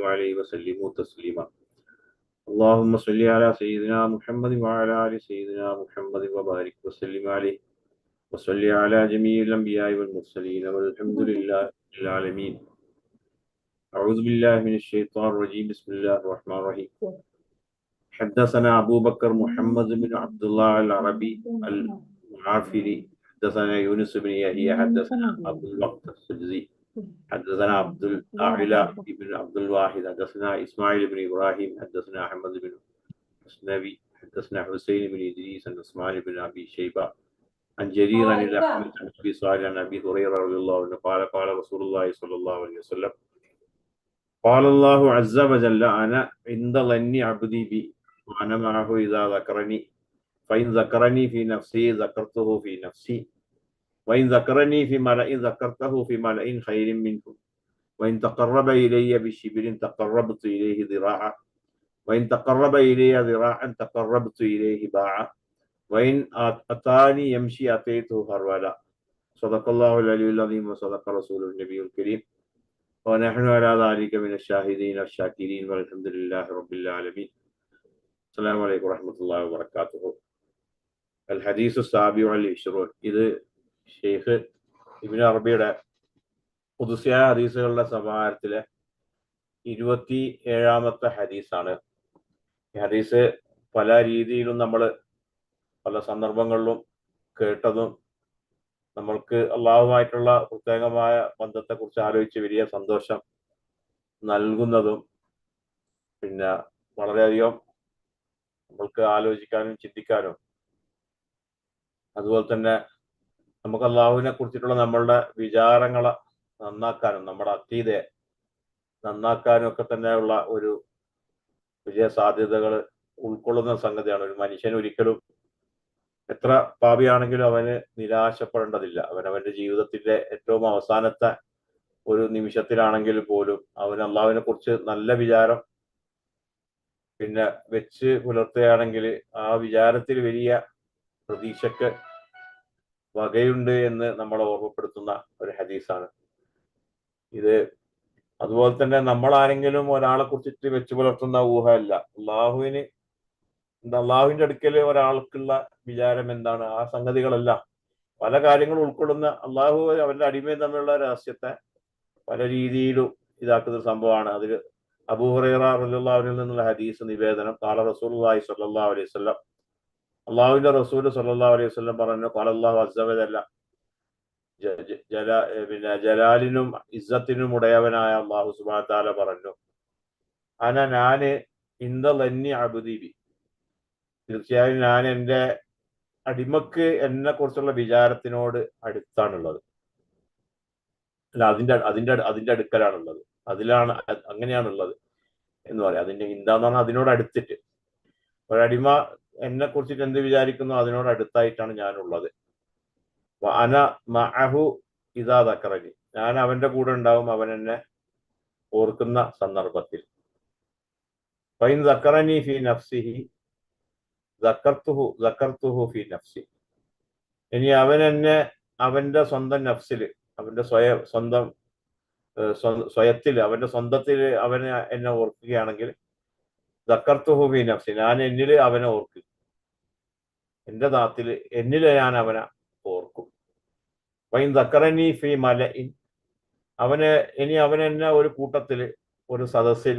صلوا عليه وسلموا تسليما. اللهم صل على سيدنا محمد وعلى آل سيدنا محمد وبارك وسلم عليه. وصل على جميع الأنبياء والمرسلين والحمد لله رب العالمين. أعوذ بالله من الشيطان الرجيم. بسم الله الرحمن الرحيم. حدثنا أبو بكر محمد بن عبد الله العربي المعافري. حدثنا يونس بن يحيى. حدثنا عبد الوقت السجزي حدثنا عبد الأعلى بن عبد الواحد حدثنا إسماعيل بن إبراهيم حدثنا أحمد بن مسنبي حدثنا حسين بن إدريس عن عثمان بن أبي شيبة عن جرير عن الأحمد عن أبي صالح عن أبي هريرة رضي الله عنه قال قال رسول الله صلى الله عليه وسلم قال الله عز وجل أنا عند ظن عبدي بي وأنا معه إذا ذكرني فإن ذكرني في نفسي ذكرته في نفسي وإن ذكرني في ملأ ذكرته في ملأ خير منه. وإن تقرب إلي بشبر تقربت إليه ذراعا. وإن تقرب إلي ذراعا تقربت إليه باعا. وإن أتاني يمشي أتيته هرولا صدق الله العلي العظيم وصدق رسول النبي الكريم. ونحن على ذلك من الشاهدين الشاكرين والحمد لله رب العالمين. السلام عليكم ورحمة الله وبركاته. الحديث السابع والعشرون. ഇത് ഷെയ്ഖ് ഇബിൻ അറബിയുടെ പുതുസിയായ ഹദീസുകളുടെ സമാഹാരത്തിലെ ഇരുപത്തി ഏഴാമത്തെ ഹദീസാണ്. ഈ ഹദീസ് പല രീതിയിലും നമ്മൾ പല സന്ദർഭങ്ങളിലും കേട്ടതും നമ്മൾക്ക് അള്ളാഹുമായിട്ടുള്ള പ്രത്യേകമായ ബന്ധത്തെക്കുറിച്ച് ആലോചിച്ച് വലിയ സന്തോഷം നൽകുന്നതും പിന്നെ വളരെയധികം നമ്മൾക്ക് ആലോചിക്കാനും ചിന്തിക്കാനും അതുപോലെ തന്നെ നമുക്ക് അള്ളാഹുവിനെ കുറിച്ചിട്ടുള്ള നമ്മളുടെ വിചാരങ്ങളെ നന്നാക്കാനും നമ്മുടെ അതീതയെ നന്നാക്കാനും ഒക്കെ തന്നെയുള്ള ഒരു വിജയ സാധ്യതകൾ ഉൾക്കൊള്ളുന്ന സംഗതിയാണ്. ഒരു മനുഷ്യൻ ഒരിക്കലും എത്ര പാപിയാണെങ്കിലും അവന് നിരാശപ്പെടേണ്ടതില്ല. അവൻ അവന്റെ ജീവിതത്തിന്റെ ഏറ്റവും അവസാനത്തെ ഒരു നിമിഷത്തിലാണെങ്കിൽ പോലും അവൻ അള്ളാഹുവിനെ കുറിച്ച് നല്ല വിചാരം പിന്നെ വെച്ച് പുലർത്തുകയാണെങ്കിൽ ആ വിചാരത്തിൽ വലിയ പ്രതീക്ഷക്ക് വകയുണ്ട് എന്ന് നമ്മളെ ഓർമ്മപ്പെടുത്തുന്ന ഒരു ഹദീസാണ്. ഇത് അതുപോലെ തന്നെ നമ്മൾ ആരെങ്കിലും ഒരാളെ കുറിച്ചിട്ട് വെച്ചു പുലർത്തുന്ന ഊഹമല്ല അള്ളാഹുവിന് അള്ളാഹുവിന്റെ അടുക്കൽ ഒരാൾക്കുള്ള വിചാരം എന്താണ്? ആ സംഗതികളല്ല. പല കാര്യങ്ങളും ഉൾക്കൊള്ളുന്ന അള്ളാഹു അവരുടെ അടിമയും തമ്മിലുള്ള രഹസ്യത്തെ പല രീതിയിലും ഇതാക്കുന്ന സംഭവമാണ്. അതിൽ അബൂഹുറൈറിൽ നിന്നുള്ള ഹദീസ് നിവേദനം. കാല റസൂൽ സല്ലാ അലൈഹി സ്വല്ലം അള്ളാഹുവിന്റെ റസൂൽ സല്ലാ അലൈഹി വസ്ലം പറഞ്ഞു കൊലല്ലാഹു അസവതല്ല ജല പിന്നെ ജലാലിനും ഇസ്സത്തിനും ഉടയവനായ അള്ളാഹു സുബാത്താല പറഞ്ഞു അന ഞാൻ ഇന്ത ലന്നി അബുദീബി. തീർച്ചയായും ഞാൻ എന്റെ അടിമക്ക് എന്നെ കുറിച്ചുള്ള വിചാരത്തിനോട് അടുത്താണുള്ളത്. അല്ല അതിന്റെ അതിന്റെ അതിന്റെ അടുക്കലാണുള്ളത്. അതിലാണ് അങ്ങനെയാണുള്ളത് എന്ന് പറയാം. അതിന്റെ എന്താന്ന് പറഞ്ഞാൽ അതിനോട് അടുത്തിട്ട്. ഒരടിമ എന്നെ കുറിച്ചിട്ട് എന്ത് വിചാരിക്കുന്നു? അതിനോട് അടുത്തായിട്ടാണ് ഞാനുള്ളത്. അന മഅഹു ഇതാ തക്കറനി ഞാൻ അവന്റെ കൂടെ ഉണ്ടാവും അവൻ എന്നെ ഓർക്കുന്ന സന്ദർഭത്തിൽ. ഫൈൻ ഫി നഫ്സിഹി ദക്കർത്തുഹു ദക്കർത്തുഹു ഫി നഫ്സി. ഇനി അവൻ എന്നെ അവന്റെ സ്വന്തം നഫ്സിൽ അവന്റെ സ്വയ സ്വന്തം സ്വയത്തിൽ അവന്റെ സ്വന്തത്തിൽ അവനെ എന്നെ ഓർക്കുകയാണെങ്കിൽ ദക്കർത്തുഹു ഫി നഫ്സി. ഞാൻ എന്നിൽ അവനെ ഓർക്കും. എന്റെ നാത്തിൽ എന്നിൽ ഞാൻ അവനെ ഓർക്കും വൈൻ ദക്കറനി ഫി മല അവന് ഇനി അവൻ എന്നെ ഒരു കൂട്ടത്തിൽ ഒരു സദസ്സിൽ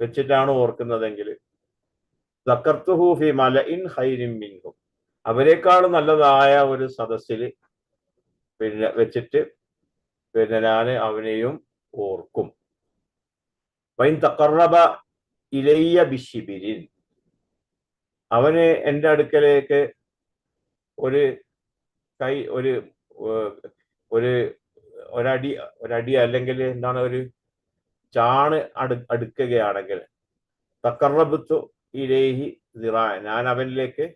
വെച്ചിട്ടാണ് ഓർക്കുന്നതെങ്കിൽ ദക്കർത്തുഹു ഫി മല ഇൻ ഹൈരിം മിൻഹും. അവരെക്കാൾ നല്ലതായ ഒരു സദസ്സിൽ പിന്നെ വെച്ചിട്ട് പിന്നെ ഞാൻ അവനെയും ഓർക്കും. വൈൻ തക്കറബ ഇലയ്യ ബിഷിബിരിൻ അവന് എന്റെ അടുക്കലേക്ക് ഒരു കൈ ഒരു ഒരു ഒരടി ഒരടി അല്ലെങ്കിൽ എന്താണ് ഒരു ചാണ് അടു അടുക്കുകയാണെങ്കിൽ തക്കറബുത്തു ഇലേഹി ദിറാ ഞാൻ അവനിലേക്ക്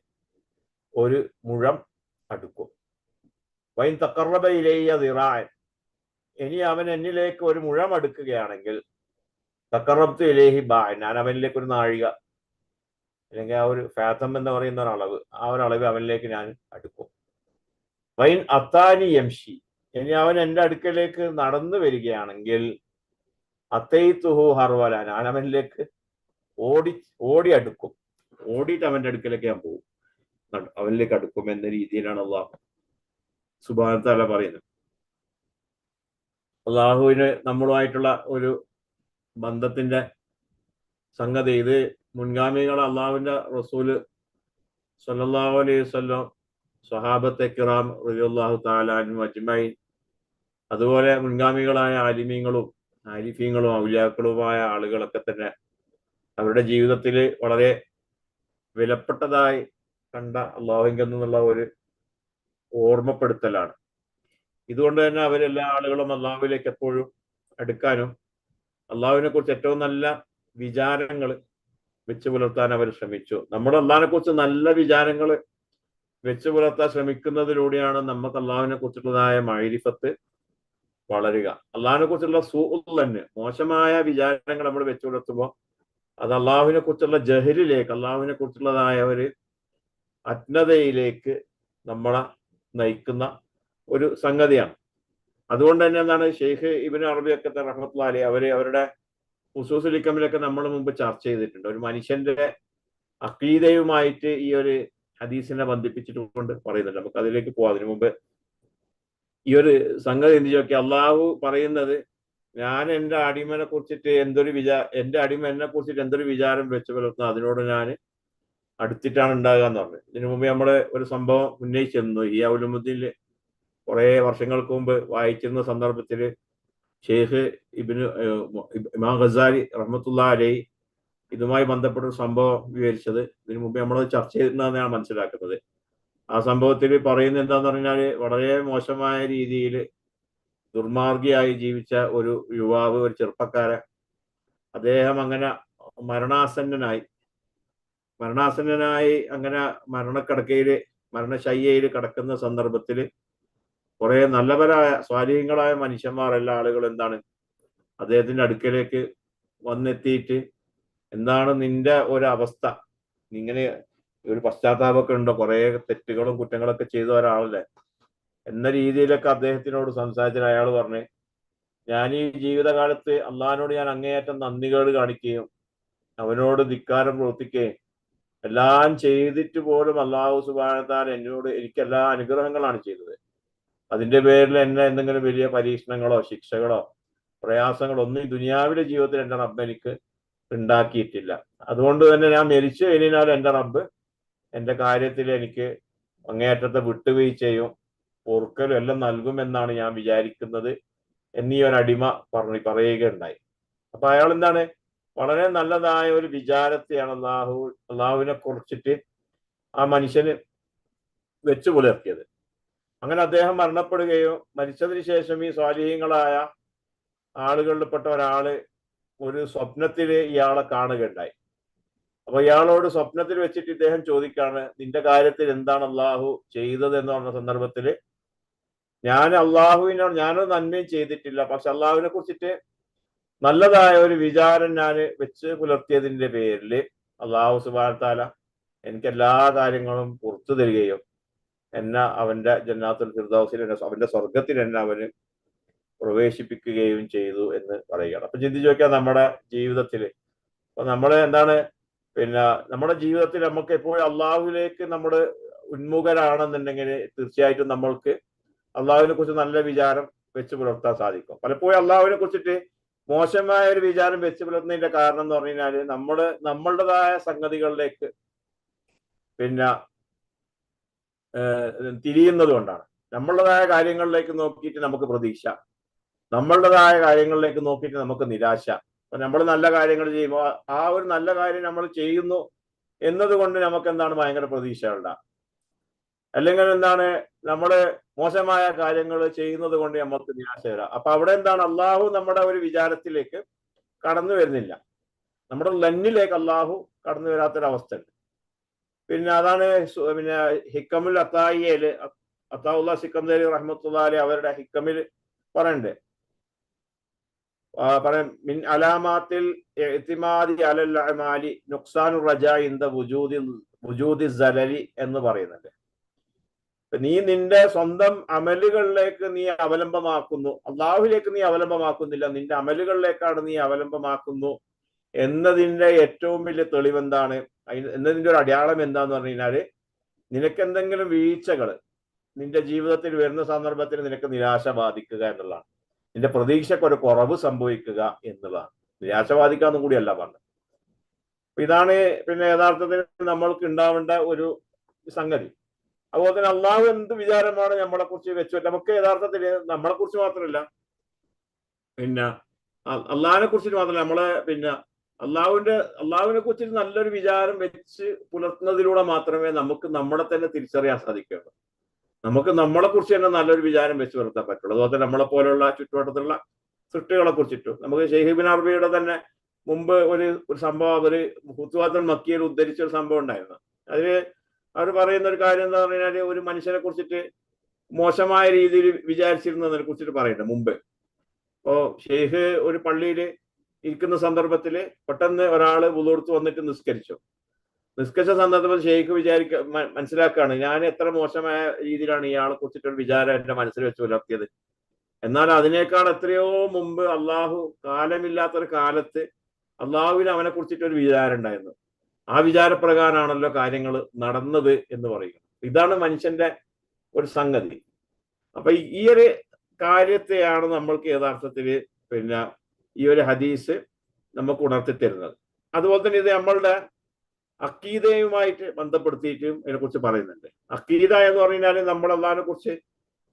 ഒരു മുഴം അടുക്കും. വൈൻ തക്കറബ ഇലേയ ദിറാൻ ഇനി അവൻ എന്നിലേക്ക് ഒരു മുഴം അടുക്കുകയാണെങ്കിൽ തക്കറബത്ത് ഇലേഹി ബാ ഞാൻ അവനിലേക്ക് ഒരു നാഴിക അല്ലെങ്കിൽ ആ ഒരു ഫാത്തം എന്ന് പറയുന്ന ഒരളവ് ആ ഒരു അളവ് അവനിലേക്ക് ഞാൻ അടുക്കും. വൈൻ അത്താനി യംഷി. ഇനി അവൻ എന്റെ അടുക്കലേക്ക് നടന്നു വരികയാണെങ്കിൽ അത്തൈത്തുഹു ഹർവല ഞാൻ അവനിലേക്ക് ഓടി ഓടി അടുക്കും. ഓടിയിട്ട് അവന്റെ അടുക്കലേക്ക് ഞാൻ പോകും? അവനിലേക്ക് അടുക്കും എന്ന രീതിയിലാണ് അള്ളാഹു സുബാനത്താല പറയുന്നത്. അള്ളാഹുവിന് നമ്മളുമായിട്ടുള്ള ഒരു ബന്ധത്തിന്റെ സംഗതി ഇത് മുൻഗാമികൾ അള്ളാഹുവിന്റെ റസൂൽ സല്ലാഹു അലൈഹി വസല്ലം സ്വഹാബത്തെ കിറാം റബിഅള്ളാഹു താലാനും അജ്മൈൻ അതുപോലെ മുൻഗാമികളായ ആലിമീങ്ങളും ആലിഫീങ്ങളും ഔലിയാക്കളുമായ ആളുകളൊക്കെ തന്നെ അവരുടെ ജീവിതത്തിൽ വളരെ വിലപ്പെട്ടതായി കണ്ട അള്ളാഹുവിങ്കിൽ നിന്നുള്ള ഒരു ഓർമ്മപ്പെടുത്തലാണ്. ഇതുകൊണ്ട് തന്നെ അവരെല്ലാ ആളുകളും അള്ളാഹുവിലേക്ക് എപ്പോഴും അടുക്കാനും അള്ളാഹുവിനെ കുറിച്ച് ഏറ്റവും നല്ല വിചാരങ്ങൾ വെച്ച് പുലർത്താൻ അവർ ശ്രമിച്ചു. നമ്മുടെ അള്ളാഹിനെ കുറിച്ച് നല്ല വിചാരങ്ങൾ വെച്ച് പുലർത്താൻ ശ്രമിക്കുന്നതിലൂടെയാണ് നമുക്ക് അള്ളാഹുവിനെ കുറിച്ചുള്ളതായ മൈരിഫത്ത് വളരുക. അള്ളാഹിനെ കുറിച്ചുള്ള സൂഹ് തന്നെ മോശമായ വിചാരങ്ങൾ നമ്മൾ വെച്ച് പുലർത്തുമ്പോൾ അത് അള്ളാഹുവിനെ കുറിച്ചുള്ള ജഹലിലേക്ക് അള്ളാഹുവിനെ കുറിച്ചുള്ളതായ ഒരു അജ്ഞതയിലേക്ക് നമ്മളെ നയിക്കുന്ന ഒരു സംഗതിയാണ്. അതുകൊണ്ട് തന്നെ എന്താണ് ഷെയ്ഖ് ഇബിൻ അറബിയൊക്കെ റഹ്മത്ത് അലി അവർ അവരുടെ ഉസൂസുലിക്കമിലൊക്കെ നമ്മൾ മുമ്പ് ചർച്ച ചെയ്തിട്ടുണ്ട്. ഒരു മനുഷ്യന്റെ അക്കീതയുമായിട്ട് ഈ ഒരു ഹദീസിനെ ബന്ധിപ്പിച്ചിട്ടുണ്ട് പറയുന്നുണ്ട്. നമുക്ക് അതിലേക്ക് പോവാം. അതിനു മുമ്പ് ഈ ഒരു സംഗതി എന്ത് ചോദിക്കുക അള്ളാഹു പറയുന്നത് ഞാൻ എന്റെ അടിമനെ കുറിച്ചിട്ട് എന്തൊരു വിചാ എന്റെ അടിമ എന്നെ കുറിച്ചിട്ട് എന്തൊരു വിചാരം വെച്ച് പുലർത്തുന്നു? അതിനോട് ഞാൻ അടുത്തിട്ടാണ് ഉണ്ടാകുക എന്ന് പറഞ്ഞത് ഇതിനു മുമ്പ് നമ്മൾ ഒരു സംഭവം ഉന്നയിച്ചിരുന്നു. ഈ ഔലുമുദ്ദീനിൽ കുറേ വർഷങ്ങൾക്ക് മുമ്പ് വായിച്ചിരുന്ന സന്ദർഭത്തിൽ ഷെയ്ഖ് ഇബിന് ഇമാം ഖസാലി റഹ്മത്തുള്ള അലൈ ഇതുമായി ബന്ധപ്പെട്ട ഒരു സംഭവം വിവരിച്ചത്. ഇതിനു മുമ്പ് നമ്മൾ ചർച്ച ഞാൻ മനസ്സിലാക്കുന്നത്. ആ സംഭവത്തിൽ പറയുന്നത് എന്താന്ന് പറഞ്ഞാൽ വളരെ മോശമായ രീതിയിൽ ദുർമാർഗിയായി ജീവിച്ച ഒരു യുവാവ് ഒരു ചെറുപ്പക്കാരൻ അദ്ദേഹം അങ്ങനെ മരണാസന്നനായി മരണാസന്നനായി അങ്ങനെ മരണക്കിടക്കയിൽ മരണശയ്യയിൽ കിടക്കുന്ന സന്ദർഭത്തിൽ കുറെ നല്ലവരായ സ്വാധീനങ്ങളായ മനുഷ്യന്മാർ എല്ലാ ആളുകളും എന്താണ് അദ്ദേഹത്തിന്റെ അടുക്കലേക്ക് വന്നെത്തിയിട്ട് എന്താണ് നിന്റെ ഒരവസ്ഥ ഇങ്ങനെ ഒരു പശ്ചാത്താപമൊക്കെ ഉണ്ടോ? കുറെ തെറ്റുകളും കുറ്റങ്ങളൊക്കെ ചെയ്ത ഒരാളല്ലേ? എന്ന രീതിയിലൊക്കെ അദ്ദേഹത്തിനോട് സംസാരിച്ചിട്ട് അയാൾ പറഞ്ഞു ഞാൻ ഈ ജീവിതകാലത്ത് അള്ളഹാനോട് ഞാൻ അങ്ങേയറ്റം നന്ദികേട് കാണിക്കുകയും അവനോട് ധിക്കാരം പ്രവർത്തിക്കുകയും എല്ലാം ചെയ്തിട്ട് പോലും അള്ളാഹു സുബാനത്താൻ എന്നോട് എനിക്ക് എല്ലാ അനുഗ്രഹങ്ങളാണ് ചെയ്തത്. അതിന്റെ പേരിൽ എന്നെ എന്തെങ്കിലും വലിയ പരീക്ഷണങ്ങളോ ശിക്ഷകളോ പ്രയാസങ്ങളോ ഒന്നും ഈ ദുനിയാവിലെ ജീവിതത്തിൽ എന്റെ റബ്ബ് എനിക്ക് ഉണ്ടാക്കിയിട്ടില്ല. അതുകൊണ്ട് തന്നെ ഞാൻ മരിച്ചു കഴിഞ്ഞാൽ എന്റെ റബ്ബ് എന്റെ കാര്യത്തിൽ എനിക്ക് അങ്ങേയറ്റത്തെ വിട്ടുവീഴ്ചയും പൊറുക്കലും എല്ലാം നൽകുമെന്നാണ് ഞാൻ വിചാരിക്കുന്നത് എന്നീ ഒരു അടിമ പറഞ്ഞു പറയുകയുണ്ടായി. അപ്പൊ അയാൾ എന്താണ്? വളരെ നല്ലതായ ഒരു വിചാരത്തെയാണ് അള്ളാഹു അള്ളാഹുവിനെ കുറിച്ചിട്ട് ആ മനുഷ്യന് വെച്ചു പുലർത്തിയത്. അങ്ങനെ അദ്ദേഹം മരണപ്പെടുകയും മരിച്ചതിന് ശേഷം ഈ സ്വാധീനങ്ങളായ ആളുകളിൽപ്പെട്ട ഒരാൾ ഒരു സ്വപ്നത്തിൽ ഇയാളെ കാണുകയുണ്ടായി. അപ്പൊ ഇയാളോട് സ്വപ്നത്തിൽ വെച്ചിട്ട് ഇദ്ദേഹം ചോദിക്കാണ് നിന്റെ കാര്യത്തിൽ എന്താണ് അള്ളാഹു ചെയ്തത്? എന്ന് പറഞ്ഞ സന്ദർഭത്തിൽ ഞാൻ അള്ളാഹുവിനോട് ഞാനൊരു നന്മയും ചെയ്തിട്ടില്ല. പക്ഷെ അള്ളാഹുവിനെ കുറിച്ചിട്ട് നല്ലതായ ഒരു വിചാരം ഞാൻ വെച്ച് പുലർത്തിയതിന്റെ പേരിൽ അള്ളാഹു സുബാനത്താല എനിക്ക് എല്ലാ കാര്യങ്ങളും പുറത്തു തരികയും എന്നെ അവന്റെ ജന്നാത്തുൽ ഫിർദൗസിൽ അവന്റെ സ്വർഗത്തിൽ എന്നെ അവന് പ്രവേശിപ്പിക്കുകയും ചെയ്തു എന്ന് പറയുകയാണ്. അപ്പൊ ചിന്തിച്ചു നോക്കിയാൽ നമ്മുടെ ജീവിതത്തിൽ അപ്പൊ നമ്മൾ എന്താണ് പിന്നെ നമ്മുടെ ജീവിതത്തിൽ നമുക്ക് എപ്പോഴും അള്ളാഹുവിലേക്ക് നമ്മൾ ഉന്മുഖരാണെന്നുണ്ടെങ്കിൽ തീർച്ചയായിട്ടും നമ്മൾക്ക് അള്ളാഹുവിനെ കുറിച്ച് നല്ല വിചാരം വെച്ച് പുലർത്താൻ സാധിക്കും. പലപ്പോഴും അള്ളാഹുവിനെ കുറിച്ചിട്ട് മോശമായ ഒരു വിചാരം വെച്ച് പുലർത്തുന്നതിന്റെ കാരണം എന്ന് പറഞ്ഞു കഴിഞ്ഞാൽ നമ്മൾ നമ്മളുടേതായ സംഗതികളിലേക്ക് പിന്നെ തിരിയുന്നത് കൊണ്ടാണ്. നമ്മളുടേതായ കാര്യങ്ങളിലേക്ക് നോക്കിയിട്ട് നമുക്ക് പ്രതീക്ഷ. നമ്മളുടേതായ കാര്യങ്ങളിലേക്ക് നോക്കിയിട്ട് നമുക്ക് നിരാശ. നമ്മൾ നല്ല കാര്യങ്ങൾ ചെയ്യുമ്പോൾ ആ ഒരു നല്ല കാര്യം നമ്മൾ ചെയ്യുന്നു എന്നതുകൊണ്ട് നമുക്ക് എന്താണ് ഭയങ്കര പ്രതീക്ഷ ഉണ്ടാകും അല്ലെങ്കിൽ എന്താണ് നമ്മൾ മോശമായ കാര്യങ്ങൾ ചെയ്യുന്നത് കൊണ്ട് നമുക്ക് നിരാശ വരാം. അപ്പൊ അവിടെ എന്താണ്? അള്ളാഹു നമ്മുടെ ഒരു വിചാരത്തിലേക്ക് കടന്നു വരുന്നില്ല. നമ്മുടെ ലന്നിലേക്ക് അള്ളാഹു കടന്നു വരാത്തൊരവസ്ഥ ഉണ്ട്. പിന്നെ അതാണ് പിന്നെ ഹിക്കമുൽ അത്തായിയയിൽ അത്താവുല്ല സിക്കന്ദരി റഹ്മത്തുള്ള അവരുടെ ഹിക്കമിൽ പറയണ്ട്. പറയാം മിൻ അലാമാത്തിൽ അമാലി നുക്സാനു റജ ഇന്ത വുജൂദി വുജൂദി സലലി എന്ന് പറയുന്നുണ്ട്. നീ നിന്റെ സ്വന്തം അമലുകളിലേക്ക് നീ അവലംബമാക്കുന്നു. അള്ളാഹുലേക്ക് നീ അവലംബമാക്കുന്നില്ല. നിന്റെ അമലുകളിലേക്കാണ് നീ അവലംബമാക്കുന്നു. എന്നതിന്റെ ഏറ്റവും വലിയ തെളിവെന്താണ്? എന്നതിന്റെ ഒരു അടയാളം എന്താന്ന് പറഞ്ഞു കഴിഞ്ഞാൽ നിനക്ക് എന്തെങ്കിലും വീഴ്ചകൾ നിന്റെ ജീവിതത്തിൽ വരുന്ന സന്ദർഭത്തിൽ നിനക്ക് നിരാശ ബാധിക്കുക എന്നുള്ളതാണ്. നിന്റെ പ്രതീക്ഷയ്ക്ക് ഒരു കുറവ് സംഭവിക്കുക എന്നുള്ളതാണ്. നിരാശ ബാധിക്കാന്ന് കൂടിയല്ല പറഞ്ഞത്. ഇതാണ് പിന്നെ യഥാർത്ഥത്തിൽ നമ്മൾക്ക് ഉണ്ടാവേണ്ട ഒരു സംഗതി. അതുപോലെ തന്നെ അള്ളാഹു എന്ത് വിചാരമാണ് നമ്മളെ കുറിച്ച് വെച്ചു നമുക്ക് യഥാർത്ഥത്തിൽ നമ്മളെ കുറിച്ച് മാത്രമല്ല പിന്നെ അള്ളാഹിനെ കുറിച്ച് മാത്രമല്ല നമ്മളെ പിന്നെ അള്ളാഹുവിന്റെ അള്ളാഹുവിനെ കുറിച്ച് നല്ലൊരു വിചാരം വെച്ച് പുലർത്തുന്നതിലൂടെ മാത്രമേ നമുക്ക് നമ്മളെ തന്നെ തിരിച്ചറിയാൻ സാധിക്കുകയുള്ളൂ. നമുക്ക് നമ്മളെ കുറിച്ച് തന്നെ നല്ലൊരു വിചാരം വെച്ച് പുലർത്താൻ പറ്റുള്ളൂ. അതുപോലെ നമ്മളെ പോലെയുള്ള ചുറ്റുവട്ടത്തിലുള്ള സൃഷ്ടികളെ കുറിച്ചിട്ടും. നമുക്ക് ഷെയ്ഹിബിൻ അറബിയുടെ തന്നെ മുമ്പ് ഒരു ഒരു സംഭവം ഒരു ഹുത്വാദൻ മക്കിയിൽ ഉദ്ധരിച്ച ഒരു സംഭവം ഉണ്ടായിരുന്നു. അതിൽ അവർ പറയുന്ന ഒരു കാര്യം എന്താ പറഞ്ഞാൽ ഒരു മനുഷ്യനെ കുറിച്ചിട്ട് മോശമായ രീതിയിൽ വിചാരിച്ചിരുന്നതിനെ കുറിച്ചിട്ട് പറയുന്നുണ്ട് മുമ്പ്. ഇപ്പോ ഷെയ്ഖ് ഒരു പള്ളിയിൽ ഇരിക്കുന്ന സന്ദർഭത്തിൽ പെട്ടെന്ന് ഒരാൾ വുളൂർത്ത് വന്നിട്ട് നിസ്കരിച്ചു. നിസ്കരിച്ച സന്ദർഭത്തിൽ ഷെയ്ഖ് വിചാരിക്ക മനസ്സിലാക്കുകയാണ് ഞാൻ എത്ര മോശമായ രീതിയിലാണ് ഇയാളെ കുറിച്ചിട്ടൊരു വിചാരം എന്റെ മനസ്സിൽ വെച്ച് പുലർത്തിയത്. എന്നാൽ അതിനേക്കാൾ എത്രയോ മുമ്പ് അള്ളാഹു കാലമില്ലാത്തൊരു കാലത്ത് അള്ളാഹുവിന് അവനെ കുറിച്ചിട്ടൊരു വിചാരം ഉണ്ടായിരുന്നു. ആ വിചാരപ്രകാരമാണല്ലോ കാര്യങ്ങൾ നടന്നത് എന്ന് പറയുക ഇതാണ് മനുഷ്യന്റെ ഒരു സംഗതി. അപ്പൊ ഈ ഒരു കാര്യത്തെയാണ് നമ്മൾക്ക് യഥാർത്ഥത്തിൽ പിന്നെ ഈ ഒരു ഹദീസ് നമുക്ക് ഉണർത്തി തരുന്നത്. അതുപോലെ തന്നെ ഇത് നമ്മളുടെ അക്കീതയുമായിട്ട് ബന്ധപ്പെടുത്തിയിട്ടും ഇതിനെക്കുറിച്ച് പറയുന്നുണ്ട്. അക്കീത എന്ന് പറഞ്ഞാൽ നമ്മൾ അള്ളാഹിനെ കുറിച്ച്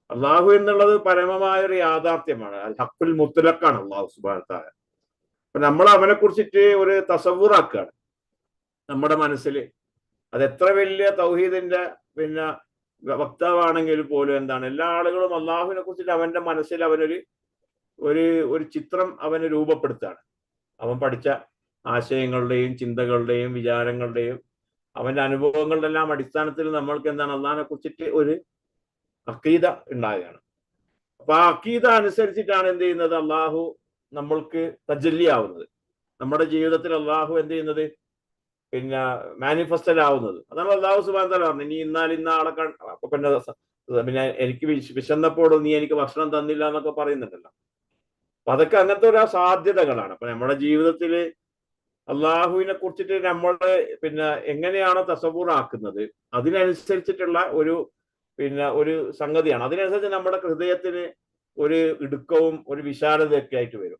അള്ളാഹു എന്നുള്ളത് പരമമായ ഒരു യാഥാർത്ഥ്യമാണ്. അൽ ഹക്കുൽ മുത്തലക്കാണ് അള്ളാഹു സുബാനത്തായ അപ്പൊ നമ്മൾ അവനെ കുറിച്ചിട്ട് ഒരു തസവൂറാക്കുകയാണ് നമ്മുടെ മനസ്സിൽ അത് എത്ര വലിയ തൗഹീദിന്റെ പിന്നെ വക്താവാണെങ്കിൽ പോലും എന്താണ്? എല്ലാ ആളുകളും അള്ളാഹുവിനെ കുറിച്ചിട്ട് അവന്റെ മനസ്സിൽ അവനൊരു ഒരു ഒരു ചിത്രം അവന് രൂപപ്പെടുത്താണ് അവൻ പഠിച്ച ആശയങ്ങളുടെയും ചിന്തകളുടെയും വിചാരങ്ങളുടെയും അവന്റെ അനുഭവങ്ങളുടെ എല്ലാം അടിസ്ഥാനത്തിൽ നമ്മൾക്ക് എന്താണ് അള്ളഹാനെ കുറിച്ചിട്ട് ഒരു അക്കീത ഉണ്ടാകുകയാണ് അപ്പൊ ആ അക്കീത അനുസരിച്ചിട്ടാണ് എന്ത് ചെയ്യുന്നത്? അള്ളാഹു നമ്മൾക്ക് തജല്യാവുന്നത് നമ്മുടെ ജീവിതത്തിൽ അള്ളാഹു എന്ത് ചെയ്യുന്നത്? പിന്നെ മാനിഫെസ്റ്റൽ ആവുന്നത് അതാണ് അള്ളാഹു സുബാൻ തല പറഞ്ഞു ഇനി ഇന്നാൽ ഇന്ന ആളെ പിന്നെ പിന്നെ എനിക്ക് വിശന്നപ്പോൾ നീ എനിക്ക് ഭക്ഷണം തന്നില്ല എന്നൊക്കെ പറയുന്നുണ്ടല്ലോ. അപ്പൊ അതൊക്കെ അങ്ങനത്തെ ഒരു സാധ്യതകളാണ്. അപ്പൊ നമ്മുടെ ജീവിതത്തിൽ അള്ളാഹുവിനെ കുറിച്ചിട്ട് നമ്മൾ പിന്നെ എങ്ങനെയാണോ തസവൂർ ആക്കുന്നത് അതിനനുസരിച്ചിട്ടുള്ള ഒരു പിന്നെ ഒരു സംഗതിയാണ്. അതിനനുസരിച്ച് നമ്മുടെ ഹൃദയത്തിന് ഒരു ഇടുക്കവും ഒരു വിശാലതയൊക്കെ ആയിട്ട് വരും.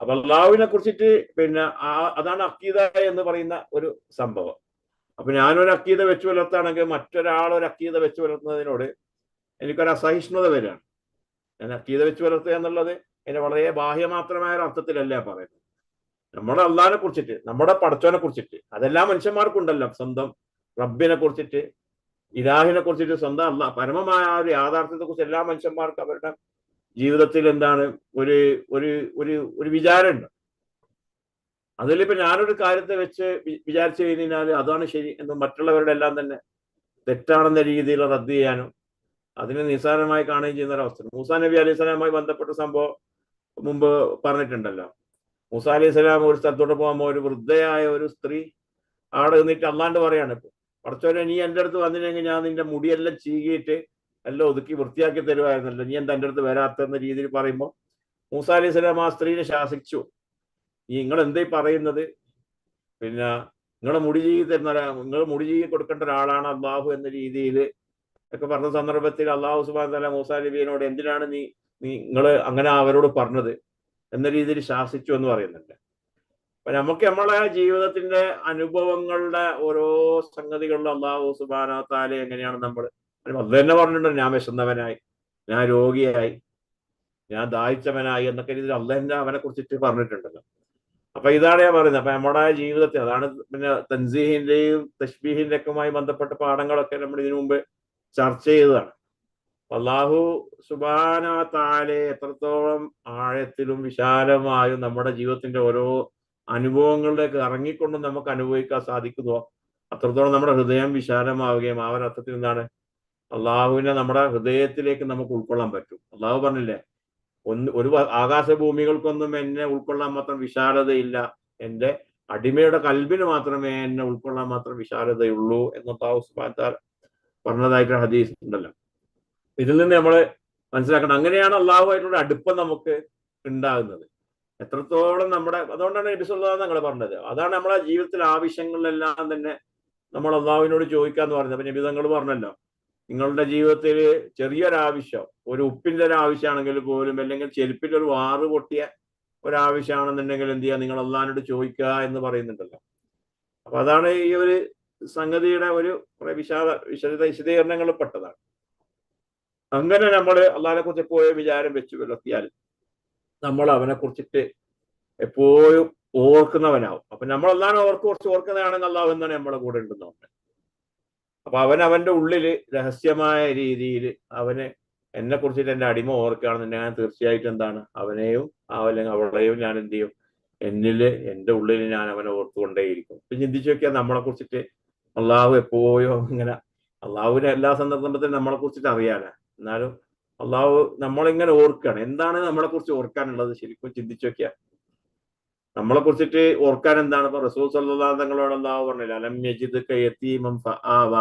അപ്പൊ അള്ളാഹുവിനെ കുറിച്ചിട്ട് പിന്നെ അതാണ് അക്കീത എന്ന് പറയുന്ന ഒരു സംഭവം. അപ്പൊ ഞാനൊരു അക്കീത വെച്ച് പുലർത്താണെങ്കിൽ മറ്റൊരാൾ ഒരു അക്കീത വെച്ച് പുലർത്തുന്നതിനോട് എനിക്കൊരു അസഹിഷ്ണുത വരികയാണ്. ഞാൻ അക്കീത വെച്ച് പുലർത്തുക എന്നുള്ളത് അതിന്റെ വളരെ ബാഹ്യമാത്രമായ ഒരു അർത്ഥത്തിലല്ല പറയുന്നത്? നമ്മുടെ അള്ളാഹിനെ കുറിച്ചിട്ട് നമ്മുടെ പടച്ചോനെ കുറിച്ചിട്ട് അതെല്ലാ മനുഷ്യന്മാർക്കുണ്ടല്ലോ സ്വന്തം റബ്ബിനെ കുറിച്ചിട്ട് ഇലാഹിനെ കുറിച്ചിട്ട് സ്വന്തം അല്ല പരമമായ ആ ഒരു യാഥാർത്ഥ്യത്തെ കുറിച്ച് എല്ലാ മനുഷ്യന്മാർക്കും അവരുടെ ജീവിതത്തിൽ എന്താണ് ഒരു ഒരു ഒരു ഒരു വിചാരമുണ്ട്. അതിലിപ്പോ ഞാനൊരു കാര്യത്തെ വെച്ച് വിചാരിച്ചു കഴിഞ്ഞാൽ അതാണ് ശരി എന്ന് മറ്റുള്ളവരുടെ എല്ലാം തന്നെ തെറ്റാണെന്ന രീതിയിൽ റദ്ദ് ചെയ്യാനും അതിനെ നിസ്സാരമായി കാണുകയും ചെയ്യുന്ന അവസ്ഥ. മൂസാ നബി അലൈഹി സ്വലാമുമായി ബന്ധപ്പെട്ട സംഭവം മുമ്പ് പറഞ്ഞിട്ടുണ്ടല്ലോ. മൂസ അലൈഹി സ്വലാം ഒരു സ്ഥലത്തോട്ട് പോകുമ്പോൾ ഒരു വൃദ്ധയായ ഒരു സ്ത്രീ അവിടെ നിന്നിട്ട് അല്ലാണ്ട് പറയാണ് ഇപ്പൊ. കുറച്ചോരെ നീ എന്റെ അടുത്ത് വന്നില്ലെങ്കിൽ ഞാൻ നിന്റെ മുടിയെല്ലാം ചീകിയിട്ട് എല്ലാം ഒതുക്കി വൃത്തിയാക്കി തരുമായിരുന്നല്ലോ നീ എന്താ എന്റെ അടുത്ത് വരാത്തെന്ന രീതിയിൽ പറയുമ്പോൾ മൂസ അലൈഹി സ്വലാം ആ സ്ത്രീനെ ശാസിച്ചു. നീ നിങ്ങൾ എന്തേ പറയുന്നത്? പിന്നെ നിങ്ങളെ മുടി ചെയ്ത് തരുന്ന നിങ്ങൾ മുടി ചെയ്ത് കൊടുക്കേണ്ട ഒരാളാണ് അള്ളാഹു എന്ന രീതിയിൽ ഒക്കെ പറഞ്ഞ സന്ദർഭത്തിൽ അള്ളാഹു സുബാൻ തല മൂസ നബീനോട് എന്തിനാണ് നീ നിങ്ങൾ അങ്ങനെ അവരോട് പറഞ്ഞത് എന്ന രീതിയിൽ ശാസിച്ചു എന്ന് പറയുന്നുണ്ട്. അപ്പൊ നമുക്ക് നമ്മളെ ജീവിതത്തിന്റെ അനുഭവങ്ങളുടെ ഓരോ സംഗതികളിലും അള്ളാഹു സുബാന താല എങ്ങനെയാണ് നമ്മൾ അത് തന്നെ പറഞ്ഞിട്ടുണ്ട് ഞാൻ വിശന്നവനായി ഞാൻ രോഗിയായി ഞാൻ ദാഹിച്ചവനായി എന്നൊക്കെ രീതിയിൽ അള്ളാഹിന്റെ അവനെ കുറിച്ചിട്ട് പറഞ്ഞിട്ടുണ്ടല്ലോ. അപ്പൊ ഇതാണ് ഞാൻ പറയുന്നത്. അപ്പൊ നമ്മുടെ ജീവിതത്തിൽ അതാണ് പിന്നെ തൻസീഹിന്റെയും തഷ്ബീഹിന്റെ ഒക്കെയുമായി ബന്ധപ്പെട്ട പാഠങ്ങളൊക്കെ നമ്മൾ ഇതിനു മുമ്പ് ചർച്ച ചെയ്തതാണ്. അള്ളാഹു സുബാന താലെ എത്രത്തോളം ആഴത്തിലും വിശാലമായും നമ്മുടെ ജീവിതത്തിന്റെ ഓരോ അനുഭവങ്ങളിലേക്ക് ഇറങ്ങിക്കൊണ്ട് നമുക്ക് അനുഭവിക്കാൻ സാധിക്കുന്നു അത്രത്തോളം നമ്മുടെ ഹൃദയം വിശാലമാവുകയും ആ ഒരർത്ഥത്തിൽ എന്താണ്? അള്ളാഹുവിനെ നമ്മുടെ ഹൃദയത്തിലേക്ക് നമുക്ക് ഉൾക്കൊള്ളാൻ പറ്റും. അള്ളാഹു പറഞ്ഞില്ലേ ഒന്ന് ഒരു ആകാശഭൂമികൾക്കൊന്നും എന്നെ ഉൾക്കൊള്ളാൻ മാത്രം വിശാലതയില്ല. എന്റെ അടിമയുടെ കൽബിന് മാത്രമേ എന്നെ ഉൾക്കൊള്ളാൻ മാത്രം വിശാലതയുള്ളൂ എന്ന് പറഞ്ഞതായിട്ടുള്ള പറഞ്ഞതായിട്ട് ഹദീസ് ഉണ്ടല്ലോ. ഇതിൽ നിന്ന് നമ്മൾ മനസ്സിലാക്കണം. അങ്ങനെയാണ് അള്ളാഹുമായിട്ടുള്ള അടുപ്പം നമുക്ക് ഉണ്ടാകുന്നത്. എത്രത്തോളം നമ്മുടെ അതുകൊണ്ടാണ് എബിസുള്ള ഞങ്ങൾ പറഞ്ഞത്. അതാണ് നമ്മളെ ജീവിതത്തിലെ ആവശ്യങ്ങളിലെല്ലാം തന്നെ നമ്മൾ അള്ളാഹുവിനോട് ചോദിക്കാന്ന് പറഞ്ഞത്. അപ്പൊ നബി തങ്ങൾ പറഞ്ഞല്ലോ നിങ്ങളുടെ ജീവിതത്തിൽ ചെറിയൊരാവശ്യം ഒരു ഉപ്പിന്റെ ഒരു ആവശ്യമാണെങ്കിൽ പോലും അല്ലെങ്കിൽ ചെരുപ്പിൽ ഒരു വാറ് പൊട്ടിയ ഒരാവശ്യമാണെന്നുണ്ടെങ്കിൽ എന്ത് ചെയ്യുക? നിങ്ങൾ അള്ളാഹിനോട് ചോദിക്കുക എന്ന് പറയുന്നുണ്ടല്ലോ. അപ്പൊ അതാണ് ഈ ഒരു സംഗതിയുടെ ഒരു വിശാല വിശദ വിശദീകരണങ്ങൾ പെട്ടതാണ്. അങ്ങനെ നമ്മൾ അള്ളാഹിനെ കുറിച്ച് എപ്പോഴും വിചാരം വെച്ച് പുലർത്തിയാൽ നമ്മൾ അവനെ കുറിച്ചിട്ട് എപ്പോഴും ഓർക്കുന്നവനാവും. അപ്പൊ നമ്മൾ അള്ളാഹിനെ ഓർക്ക് കുറച്ച് ഓർക്കുന്നതാണെങ്കിൽ അള്ളാഹു എന്നാണ് നമ്മളെ കൂടെ ഉണ്ടെന്നുണ്ട് അപ്പൊ അവൻ അവന്റെ ഉള്ളിൽ രഹസ്യമായ രീതിയിൽ അവന് എന്നെ കുറിച്ചിട്ട് എന്റെ അടിമ ഓർക്കുകയാണെന്നുണ്ടെങ്കിൽ ഞാൻ തീർച്ചയായിട്ടും എന്താണ് അവനെയും അല്ലെങ്കിൽ അവളെയും ഞാൻ എന്ത് ചെയ്യും? എന്നിൽ എന്റെ ഉള്ളിൽ ഞാൻ അവനെ ഓർത്തുകൊണ്ടേയിരിക്കും. ഇപ്പൊ ചിന്തിച്ചു നോക്കിയാൽ നമ്മളെ കുറിച്ചിട്ട് അള്ളാഹു എപ്പോഴും ഇങ്ങനെ അള്ളാഹുവിനെ എല്ലാ സന്ദർഭത്തിലും നമ്മളെ കുറിച്ചിട്ട് അറിയാനാ എന്നാലും അള്ളാഹു നമ്മളിങ്ങനെ ഓർക്കുകയാണ് എന്താണ് നമ്മളെ കുറിച്ച് ഓർക്കാനുള്ളത്? ശരിക്കും ചിന്തിച്ചു നോക്കിയാൽ നമ്മളെ കുറിച്ചിട്ട് ഓർക്കാൻ എന്താണ്? ഇപ്പൊ റസൂൽ സല്ലല്ലാഹു തങ്ങളോട് അള്ളാഹു പറഞ്ഞില്ല അലം യതീമൻ ഫആവ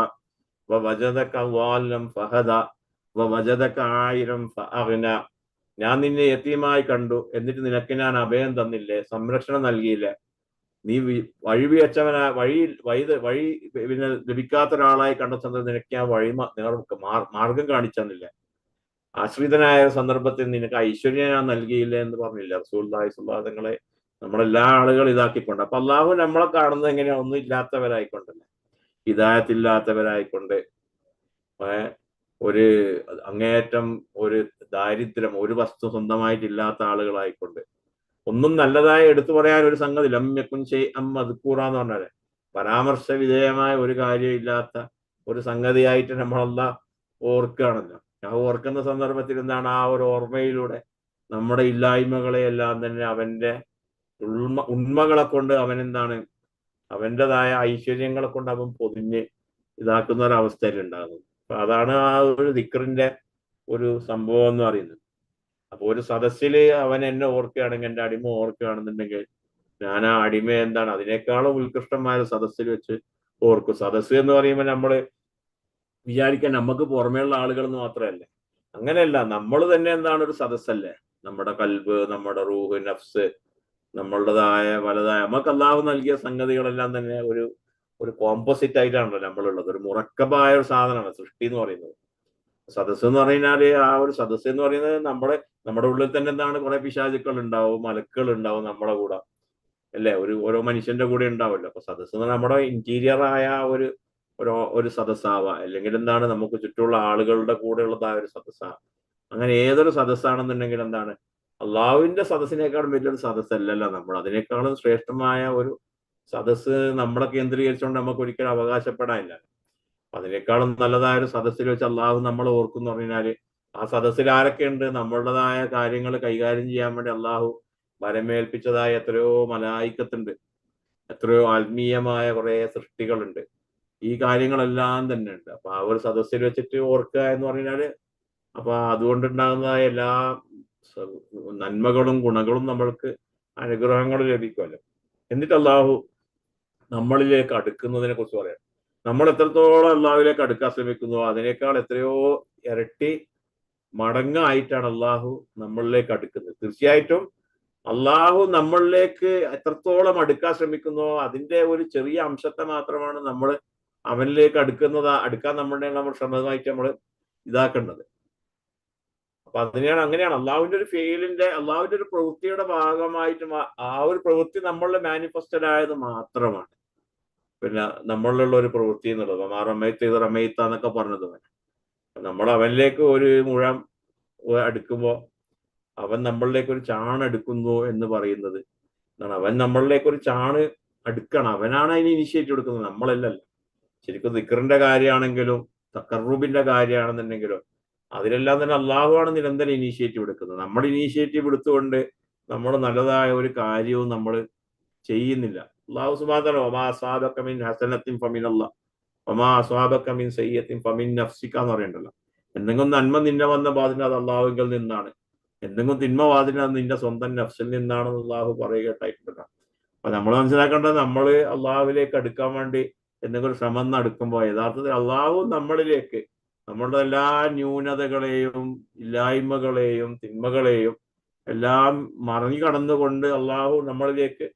ഫഹദ വവജദക ആയിരം ഫഅഗ്ന. ഞാൻ നിന്നെ യതീമായി കണ്ടു എന്നിട്ട് നിനക്ക് ഞാൻ അഭയം തന്നില്ലേ? സംരക്ഷണം നൽകിയില്ലേ? നീ വഴി വെച്ചവനാ വഴി വഴി വഴി പിന്നെ ലഭിക്കാത്ത ഒരാളായി കണ്ട സന്ദർഭം നിനക്ക് ഞാൻ വഴി നിങ്ങൾക്ക് മാർഗം കാണിച്ചെന്നില്ല. ആശ്രിതനായ സന്ദർഭത്തിൽ നിനക്ക് ഐശ്വര്യം ഞാൻ നൽകിയില്ല എന്ന് പറഞ്ഞില്ല. റസൂൽദായ സുല്ലാദങ്ങളെ നമ്മളെല്ലാ ആളുകൾ ഇതാക്കിക്കൊണ്ട്. അപ്പൊ അള്ളാഹു നമ്മളെ കാണുന്നത് എങ്ങനെയാ? ഒന്നും ഇല്ലാത്തവരായിക്കൊണ്ടല്ലേ. ഹിതായത്തില്ലാത്തവരായിക്കൊണ്ട് ഒരു അങ്ങേയറ്റം ഒരു ദാരിദ്ര്യം ഒരു വസ്തു സ്വന്തമായിട്ടില്ലാത്ത ആളുകളായിക്കൊണ്ട് ഒന്നും നല്ലതായി എടുത്തു പറയാൻ ഒരു സംഗതി ലമ്യക്കുൻ ചെയ് അമ്മ എന്ന് പറഞ്ഞാൽ പരാമർശ വിധേയമായ ഒരു കാര്യമില്ലാത്ത ഒരു സംഗതിയായിട്ട് നമ്മളല്ല ഓർക്കുകയാണല്ലോ. ആ ഓർക്കുന്ന സന്ദർഭത്തിൽ എന്താണ്? ആ ഒരു ഓർമ്മയിലൂടെ നമ്മുടെ ഇല്ലായ്മകളെ എല്ലാം തന്നെ അവന്റെ ഉൾമ ഉണ്മകളെ കൊണ്ട് അവൻ എന്താണ്? അവന്റെതായ ഐശ്വര്യങ്ങളെ കൊണ്ട് അവൻ പൊതിഞ്ഞ് ഇതാക്കുന്ന ഒരു അവസ്ഥയിലുണ്ടാകുന്നത് അപ്പൊ അതാണ് ആ ഒരു ദിക്കറിന്റെ ഒരു സംഭവം എന്ന് പറയുന്നത്. അപ്പൊ ഒരു സദസ്സിൽ അവൻ എന്നെ ഓർക്കുകയാണെങ്കിൽ എന്റെ അടിമ ഓർക്കുകയാണെന്നുണ്ടെങ്കിൽ ഞാൻ ആ അടിമ എന്താണ്? അതിനേക്കാളും ഉത്കൃഷ്ടമായ സദസ്സിൽ വെച്ച് ഓർക്കും. സദസ്സ് എന്ന് പറയുമ്പോൾ നമ്മൾ വിചാരിക്കാൻ നമുക്ക് പുറമേയുള്ള ആളുകൾ എന്ന് മാത്രമല്ല. അങ്ങനെയല്ല നമ്മൾ തന്നെ എന്താണ് ഒരു സദസ്സല്ലേ? നമ്മുടെ കൽബ് നമ്മുടെ റൂഹ് നഫ്സ് നമ്മളുടേതായ വലതായ നമുക്ക് അള്ളാഹു നൽകിയ സംഗതികളെല്ലാം തന്നെ ഒരു ഒരു കോമ്പോസിറ്റ് ആയിട്ടാണല്ലോ നമ്മളുള്ളത്. ഒരു മുറക്കബായ ഒരു സാധനമാണ് സൃഷ്ടി എന്ന് പറയുന്നത്. സദസ്സ് എന്ന് പറഞ്ഞാൽ ആ ഒരു സദസ്സ് എന്ന് പറയുന്നത് നമ്മുടെ നമ്മുടെ ഉള്ളിൽ തന്നെ എന്താണ് കുറെ പിശാചുക്കൾ ഉണ്ടാവും മലക്കുകൾ ഉണ്ടാവും നമ്മുടെ കൂടെ. അല്ലേ? ഒരു ഓരോ മനുഷ്യന്റെ കൂടെ ഉണ്ടാവുമല്ലോ. അപ്പൊ സദസ്സ് എന്ന് നമ്മുടെ ഇന്റീരിയർ ആയ ഒരു ഒരു ഒരു സദസ്സാവാ. അല്ലെങ്കിൽ എന്താണ് നമുക്ക് ചുറ്റുമുള്ള ആളുകളുടെ കൂടെ ഉള്ളതായ ഒരു സദസ്സാ. അങ്ങനെ ഏതൊരു സദസ്സാണെന്നുണ്ടെങ്കിൽ എന്താണ്? അള്ളാഹുവിന്റെ സദസ്സിനേക്കാളും വലിയൊരു സദസ്സല്ലല്ലോ നമ്മൾ. അതിനേക്കാളും ശ്രേഷ്ഠമായ ഒരു സദസ്സ് നമ്മളെ കേന്ദ്രീകരിച്ചുകൊണ്ട് നമുക്ക് ഒരിക്കലും അവകാശപ്പെടാനില്ല. അതിനേക്കാളും നല്ലതായ ഒരു സദസ്സിൽ വെച്ച് അള്ളാഹു നമ്മൾ ഓർക്കുന്നു പറഞ്ഞാൽ ആ സദസ്സിൽ ആരൊക്കെയുണ്ട് നമ്മളുടേതായ കാര്യങ്ങൾ കൈകാര്യം ചെയ്യാൻ വേണ്ടി അള്ളാഹു വരമേൽപ്പിച്ചതായ എത്രയോ മലായിക്കത്തുണ്ട്. എത്രയോ ആത്മീയമായ കുറെ സൃഷ്ടികളുണ്ട്. ഈ കാര്യങ്ങളെല്ലാം തന്നെ ഉണ്ട് അപ്പൊ ആ ഒരു സദസ്സിൽ വെച്ചിട്ട് ഓർക്കുക എന്ന് പറഞ്ഞാൽ അപ്പൊ അതുകൊണ്ടുണ്ടാകുന്നതായ എല്ലാ നന്മകളും ഗുണങ്ങളും നമ്മൾക്ക് അനുഗ്രഹങ്ങൾ ലഭിക്കുമല്ലോ. എന്നിട്ട് അള്ളാഹു നമ്മളിലേക്ക് അടുക്കുന്നതിനെ കുറിച്ച് പറയാം. നമ്മൾ എത്രത്തോളം അള്ളാഹുവിലേക്ക് അടുക്കാൻ ശ്രമിക്കുന്നു അതിനേക്കാൾ എത്രയോ ഇരട്ടി മടങ്ങായിട്ടാണ് അള്ളാഹു നമ്മളിലേക്ക് അടുക്കുന്നത്. തീർച്ചയായിട്ടും അള്ളാഹു നമ്മളിലേക്ക് എത്രത്തോളം അടുക്കാൻ ശ്രമിക്കുന്നോ അതിന്റെ ഒരു ചെറിയ അംശത്തെ മാത്രമാണ് നമ്മൾ അവനിലേക്ക് അടുക്കുന്നത് അടുക്കാൻ നമ്മളുടെ നമ്മൾ ശ്രമമായിട്ട് നമ്മൾ ഇതാക്കേണ്ടത്. അപ്പൊ അതിനെയാണ് അങ്ങനെയാണ്. അള്ളാഹുവിന്റെ ഒരു ഫെയിലിന്റെ അള്ളാഹുവിന്റെ ഒരു പ്രവൃത്തിയുടെ ഭാഗമായിട്ട് ആ ഒരു പ്രവൃത്തി നമ്മളുടെ മാനിഫെസ്റ്റഡ് ആയത് മാത്രമാണ്. പിന്നെ നമ്മളിലുള്ള ഒരു പ്രവൃത്തി എന്നുള്ളത്. മാ റമയത്ത് ഇത് റമയത്ത എന്നൊക്കെ പറഞ്ഞത് നമ്മൾ അവനിലേക്ക് ഒരു മുഴം അടുക്കുമ്പോൾ അവൻ നമ്മളിലേക്ക് ഒരു ചാണ് എടുക്കുന്നു എന്ന് പറയുന്നത്. എന്താണ് അവൻ നമ്മളിലേക്ക് ഒരു ചാണ് അടുക്കണം. അവനാണ് അതിന് ഇനിഷ്യേറ്റീവ് എടുക്കുന്നത്. നമ്മളല്ലല്ലോ ശരിക്കും ദിക്കറിന്റെ കാര്യമാണെങ്കിലും തക്കറൂബിന്റെ കാര്യമാണെന്നുണ്ടെങ്കിലും അതിലെല്ലാം തന്നെ അള്ളാഹുവാണ് നിരന്തരം ഇനീഷ്യേറ്റീവ് എടുക്കുന്നത്. നമ്മൾ ഇനീഷ്യേറ്റീവ് എടുത്തുകൊണ്ട് നമ്മൾ നല്ലതായ ഒരു കാര്യവും നമ്മൾ ചെയ്യുന്നില്ല. അള്ളാഹു സുബാദന ഒമാ ഹസനത്തിൻ ഫമിൻ അല്ല ഒമാ അസ്വാബക്കമിൻ സയ്യത്തിൻ ഫമിൻ നഫ്സിക്ക എന്ന് പറയണ്ടല്ലോ. എന്തെങ്കിലും നന്മ നിന്നെ വന്ന ബാധിന അത് അള്ളാഹുവിൽ നിന്നാണ്. എന്തെങ്കിലും തിന്മ ബാധിന നിന്റെ സ്വന്തം നഫ്സിൽ നിന്നാണെന്ന് അള്ളാഹു പറയുകട്ടായിട്ടുണ്ടല്ലോ അപ്പൊ നമ്മൾ മനസ്സിലാക്കേണ്ടത് നമ്മൾ അള്ളാഹുവിലേക്ക് അടുക്കാൻ വേണ്ടി എന്തെങ്കിലും ശ്രമം നടക്കുമ്പോൾ യഥാർത്ഥത്തിൽ അള്ളാഹു നമ്മളിലേക്ക് നമ്മളുടെ എല്ലാ ന്യൂനതകളെയും ഇല്ലായ്മകളെയും തിന്മകളെയും എല്ലാം മറിഞ്ഞു കടന്നുകൊണ്ട് അള്ളാഹു നമ്മളിലേക്ക്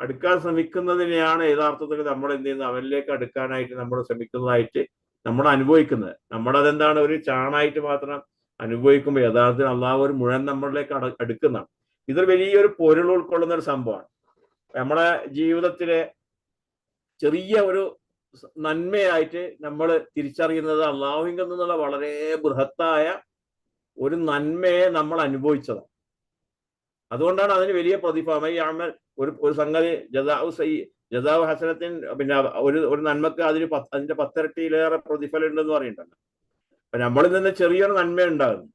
അടുക്കാൻ ശ്രമിക്കുന്നതിനെയാണ് യഥാർത്ഥത്തിൽ നമ്മൾ എന്ത് ചെയ്യുന്നത്? അവനിലേക്ക് അടുക്കാനായിട്ട് നമ്മൾ ശ്രമിക്കുന്നതായിട്ട് നമ്മൾ അനുഭവിക്കുന്നത്. നമ്മളതെന്താണ്? ഒരു ചാണായിട്ട് മാത്രം അനുഭവിക്കുമ്പോൾ യഥാർത്ഥത്തിൽ അള്ളാഹ് ഒരു മുഴുവൻ നമ്മളിലേക്ക് അട അടുക്കുന്നതാണ്. ഇതൊരു വലിയൊരു പൊരുൾ ഉൾക്കൊള്ളുന്ന ഒരു സംഭവമാണ്. നമ്മളെ ജീവിതത്തിലെ ചെറിയ ഒരു നന്മയായിട്ട് നമ്മൾ തിരിച്ചറിയുന്നത് അള്ളാഹുവിൽ നിന്നുള്ള വളരെ ബൃഹത്തായ ഒരു നന്മയെ നമ്മൾ അനുഭവിച്ചതാണ്. അതുകൊണ്ടാണ് അതിന് വലിയ പ്രതിഫലം. ഈ അമൽ ഒരു ഒരു സംഗതി ജദാവ് സൈ ജദാവ് ഹസനത്തിൻ പിന്നെ ഒരു ഒരു നന്മക്ക് അതിന് അതിന്റെ പത്തിരട്ടിയിലേറെ പ്രതിഫലം ഉണ്ടെന്ന് പറയുന്നുണ്ടല്ലോ. അപ്പൊ നമ്മളിൽ നിന്ന് ചെറിയൊരു നന്മ ഉണ്ടാകുന്നു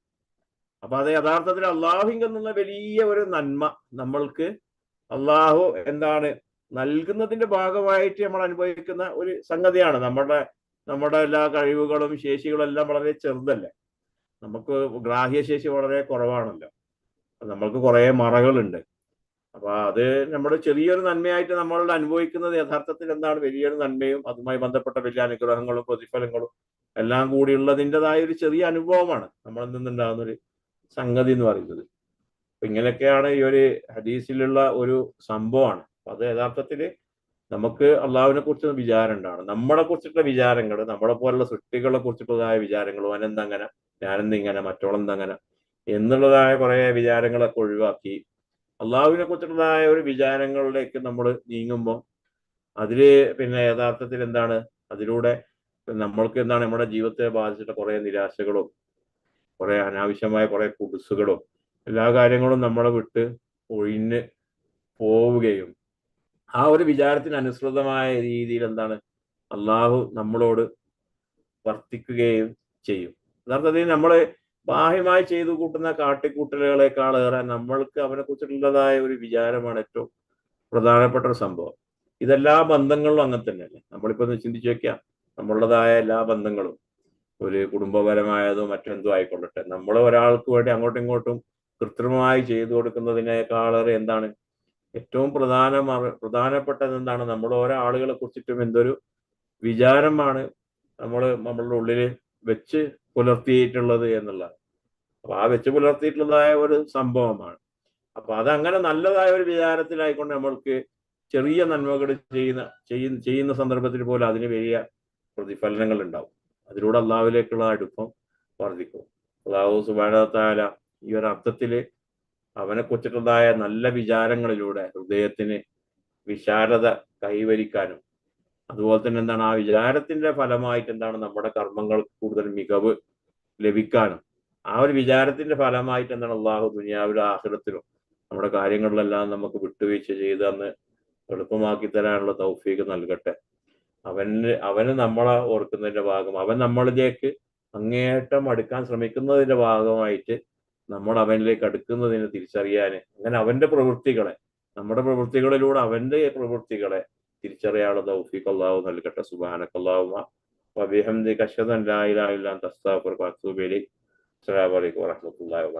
അപ്പൊ അത് യഥാർത്ഥത്തിൽ അള്ളാഹുങ്കിൽ നിന്ന് വലിയ ഒരു നന്മ നമ്മൾക്ക് അള്ളാഹു എന്താണ് നൽകുന്നതിന്റെ ഭാഗമായിട്ട് നമ്മൾ അനുഭവിക്കുന്ന ഒരു സംഗതിയാണ്. നമ്മുടെ നമ്മുടെ എല്ലാ കഴിവുകളും ശേഷികളും എല്ലാം വളരെ ചെറുതല്ലേ. നമുക്ക് ഗ്രാഹ്യശേഷി വളരെ കുറവാണല്ലോ. നമ്മൾക്ക് കുറേ മറകളുണ്ട്. അപ്പൊ അത് നമ്മൾ ചെറിയൊരു നന്മയായിട്ട് നമ്മൾ അനുഭവിക്കുന്നത് യഥാർത്ഥത്തിൽ എന്താണ്? വലിയൊരു നന്മയും അതുമായി ബന്ധപ്പെട്ട വലിയ അനുഗ്രഹങ്ങളും പ്രതിഫലങ്ങളും എല്ലാം കൂടിയുള്ളതിന്റെതായ ഒരു ചെറിയ അനുഭവമാണ് നമ്മളിൽ നിന്നുണ്ടാകുന്ന ഒരു സംഗതി എന്ന് പറയുന്നത്. അപ്പൊ ഇങ്ങനെയൊക്കെയാണ് ഈ ഒരു ഹദീസിലുള്ള ഒരു സംഭവമാണ്. അപ്പൊ അത് യഥാർത്ഥത്തിൽ നമുക്ക് അള്ളാഹുവിനെ കുറിച്ച് വിചാരം ഉണ്ടാണ് നമ്മളെ കുറിച്ചിട്ടുള്ള വിചാരങ്ങൾ നമ്മളെ പോലുള്ള സൃഷ്ടികളെ കുറിച്ചിട്ടുള്ളതായ വിചാരങ്ങളും അവനെന്തങ്ങനെ ഞാനെന്തിങ്ങനെ മറ്റോളെന്തങ്ങനെ എന്നുള്ളതായ കുറെ വിചാരങ്ങളൊക്കെ ഒഴിവാക്കി. അള്ളാഹുവിനെ കുറിച്ചുള്ളതായ ഒരു വിചാരങ്ങളിലേക്ക് നമ്മൾ നീങ്ങുമ്പോൾ അതിൽ പിന്നെ യഥാർത്ഥത്തിൽ എന്താണ്? അതിലൂടെ നമ്മൾക്ക് എന്താണ്? നമ്മുടെ ജീവിതത്തെ ബാധിച്ചിട്ട് കുറെ നിരാശകളും കുറെ അനാവശ്യമായ കുറെ കുടിസുകളും എല്ലാ കാര്യങ്ങളും നമ്മളെ വിട്ട് ഒഴിഞ്ഞ് പോവുകയും ആ ഒരു വിചാരത്തിന് അനുസൃതമായ രീതിയിൽ എന്താണ്? അള്ളാഹു നമ്മളോട് വർത്തിക്കുകയും ചെയ്യും. യഥാർത്ഥത്തിൽ നമ്മൾ ബാഹ്യമായി ചെയ്തു കൂട്ടുന്ന കാട്ടിക്കൂട്ടലുകളെക്കാൾ ഏറെ നമ്മൾക്ക് അവനെ കുറിച്ചിട്ടുള്ളതായ ഒരു വിചാരമാണ് ഏറ്റവും പ്രധാനപ്പെട്ട ഒരു സംഭവം. ഇതെല്ലാ ബന്ധങ്ങളിലും അങ്ങനെ തന്നെയല്ലേ? നമ്മളിപ്പോ ചിന്തിച്ചു വെക്കാം നമ്മളുടേതായ എല്ലാ ബന്ധങ്ങളും ഒരു കുടുംബപരമായതോ മറ്റെന്തോ ആയിക്കൊള്ളട്ടെ. നമ്മൾ ഒരാൾക്ക് വേണ്ടി അങ്ങോട്ടും ഇങ്ങോട്ടും കൃത്രിമമായി ചെയ്തു കൊടുക്കുന്നതിനേക്കാളേറെ എന്താണ്? ഏറ്റവും പ്രധാന പ്രധാനപ്പെട്ടത് എന്താണ്? നമ്മൾ ഓരോ ആളുകളെ കുറിച്ചിട്ടും എന്തൊരു വിചാരമാണ് നമ്മൾ നമ്മളുടെ ഉള്ളിൽ വെച്ച് പുലർത്തിയിട്ടുള്ളത് എന്നുള്ളത്. അപ്പൊ ആ വെച്ച് പുലർത്തിയിട്ടുള്ളതായ ഒരു സംഭവമാണ്. അപ്പൊ അതങ്ങനെ നല്ലതായ ഒരു വിചാരത്തിലായിക്കൊണ്ട് നമ്മൾക്ക് ചെറിയ നന്മകൾ ചെയ്യുന്ന ചെയ്യുന്ന സന്ദർഭത്തിൽ പോലും അതിന് വലിയ പ്രതിഫലനങ്ങൾ ഉണ്ടാവും അതിലൂടെ അള്ളാഹുവിലേക്കുള്ള അടുപ്പം വർദ്ധിക്കും. അള്ളാഹു സുബാനത്താല ഈ ഒരു അർത്ഥത്തിൽ അവനെ കുറിച്ചിട്ടുള്ളതായ നല്ല വിചാരങ്ങളിലൂടെ ഹൃദയത്തിന് വിശാലത കൈവരിക്കാനും അതുപോലെ തന്നെ എന്താണ് ആ വിചാരത്തിന്റെ ഫലമായിട്ട് എന്താണ് നമ്മുടെ കർമ്മങ്ങൾക്ക് കൂടുതൽ മികവ് ലഭിക്കാനും ആ ഒരു വിചാരത്തിന്റെ ഫലമായിട്ട് എന്താണ് അള്ളാഹു ദുനിയാവിലും ആഹൃതത്തിലും നമ്മുടെ കാര്യങ്ങളിലെല്ലാം നമുക്ക് വിട്ടുവീഴ്ച ചെയ്ത് അന്ന് എളുപ്പമാക്കി തരാനുള്ള തൗഫീക്ക് നൽകട്ടെ. അവന് അവന് നമ്മളെ ഓർക്കുന്നതിന്റെ ഭാഗം അവൻ നമ്മളിലേക്ക് അങ്ങേയറ്റം അടുക്കാൻ ശ്രമിക്കുന്നതിന്റെ ഭാഗമായിട്ട് നമ്മൾ അവനിലേക്ക് അടുക്കുന്നതിന് തിരിച്ചറിയാൻ അങ്ങനെ അവന്റെ പ്രവൃത്തികളെ നമ്മുടെ പ്രവൃത്തികളിലൂടെ അവന്റെ പ്രവൃത്തികളെ തിരിച്ചറിയാനുള്ള തൗഫീഖ് അള്ളാഹു നൽകട്ടെ. സുബാനക്കല്ലാഹുമ വബിഹംദിക അഷ്ഹദു അൻ ലാ ഇലാഹ ഇല്ല Selamünaleyküm ve Rahmetullahi ve